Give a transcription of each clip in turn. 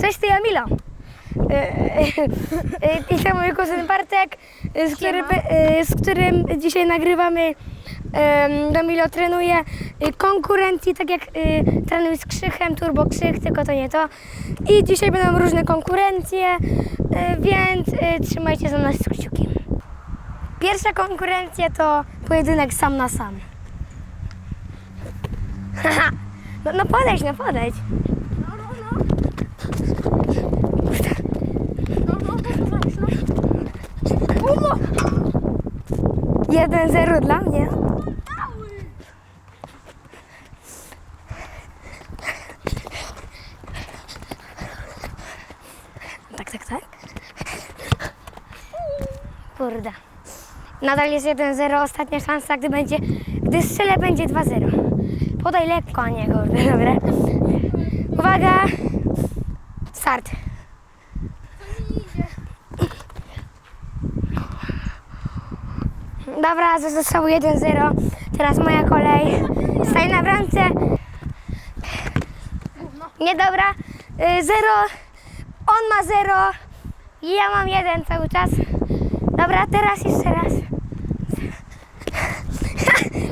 Cześć, ty Jamila. E, e, I to mój kuzyn Bartek, e, z, który, e, z którym dzisiaj nagrywamy. E, Jamilo trenuje e, konkurencji, tak jak e, trenuję z Krzychem, Turbo Krzych, tylko to nie to. I dzisiaj będą różne konkurencje, e, więc e, trzymajcie za nas kciuki. Pierwsza konkurencja to pojedynek sam na sam. Haha, no, no podejdź, no podejdź. No, no, no. No, no, to znasz, no. Umo! 1-0 dla mnie. Tak, tak, tak. Kurde. Nadal jest 1-0, ostatnia szansa, gdy będzie, gdy strzelę będzie 2-0. Podaj lekko, a nie kurde, dobra. Uwaga. Start. Dobra, zostało 1-0. Teraz moja kolej. Staję na bramce. Nie dobra. Y, Zero. On ma zero. Ja mam jeden cały czas. Dobra, teraz jeszcze raz.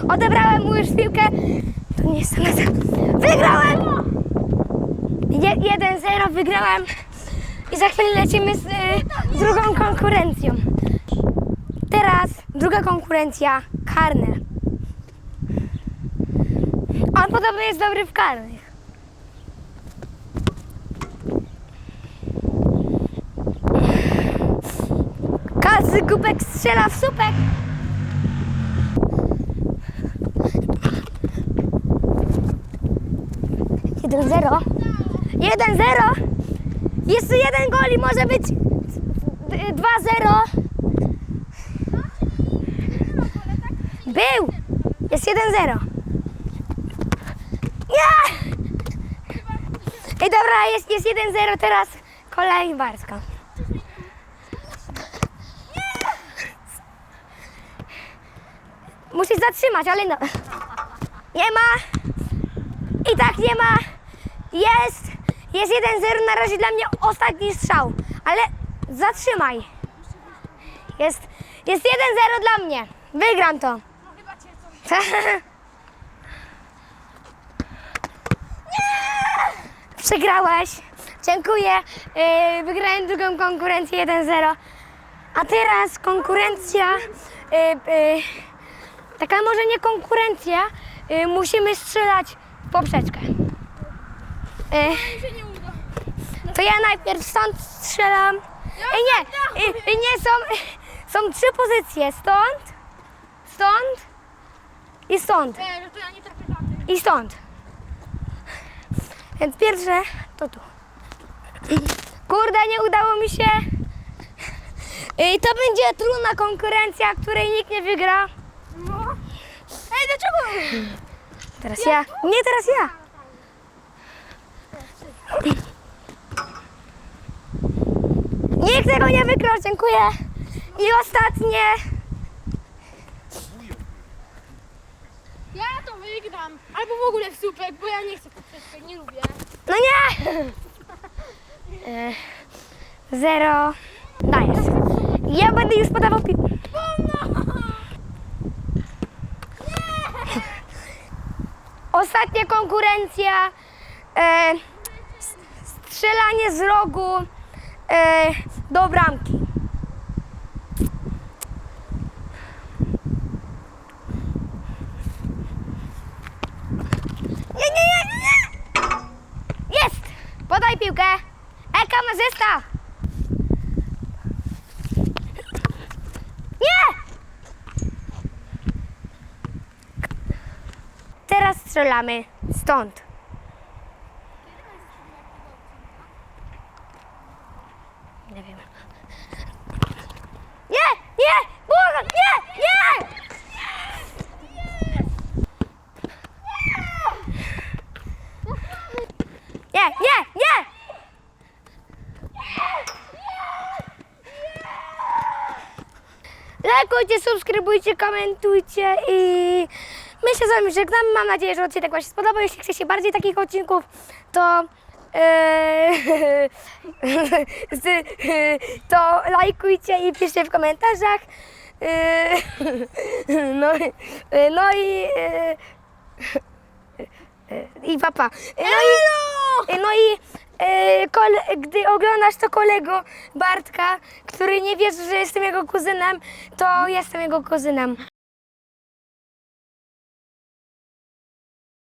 Odebrałem mu już piłkę. To nie jest to. Wygrałem! Je- 1-0 wygrałem. I za chwilę lecimy z y, drugą konkurencją. Teraz druga konkurencja, karne. On podobno jest dobry w karnych. Każdy kubek strzela w słupek. Jeden zero. Jeden zero. Jeszcze jeden gol i może być dwa zero. Był! Jest 1-0. Nie! Ej, dobra, jest, jest 1-0, teraz kolej Barska. Musisz zatrzymać, ale no. Nie ma. I tak nie ma. Jest. Jest 1-0, na razie dla mnie ostatni strzał. Ale zatrzymaj. Jest, jest 1-0 dla mnie. Wygram to. Przegrałeś. Dziękuję. Yy, wygrałem drugą konkurencję 1-0. A teraz konkurencja. Yy, yy, taka może nie konkurencja. Yy, musimy strzelać w poprzeczkę. Yy, to ja najpierw stąd strzelam. Ej, nie, yy, yy, nie są, są trzy pozycje. Stąd, stąd i stąd. Ej, to ja nie trafię tamtej. I stąd. Więc pierwsze to tu. Kurde, nie udało mi się. I to będzie trudna konkurencja, której nikt nie wygra. No. Ej, dlaczego? Teraz ja. Nie, teraz ja. Nikt tego nie wygrał, dziękuję. I ostatnie. Albo w ogóle w słupek, bo ja nie chcę poprzeczkę, nie lubię. No nie! E, Zero. Dajesz. Ja będę już podawał piłkę. Ostatnia konkurencja. E, s- strzelanie z rogu e, do bramki. Nie, nie, nie, nie, nie! Jest! Podaj piłkę. E, kamerzysta! Nie! Teraz strzelamy stąd. Nie wiem. Nie! Nie! Błagam! Nie! Nie! Nie! Nie! Nie! Lajkujcie, subskrybujcie, komentujcie i my się z wami żegnamy. Mam nadzieję, że odcinek wam się spodobał. Jeśli chcecie bardziej takich odcinków, to e, to lajkujcie i piszcie w komentarzach. No, no i e, i papa. No i, no i kole, gdy oglądasz to kolego Bartka, który nie wie, że jestem jego kuzynem, to jestem jego kuzynem.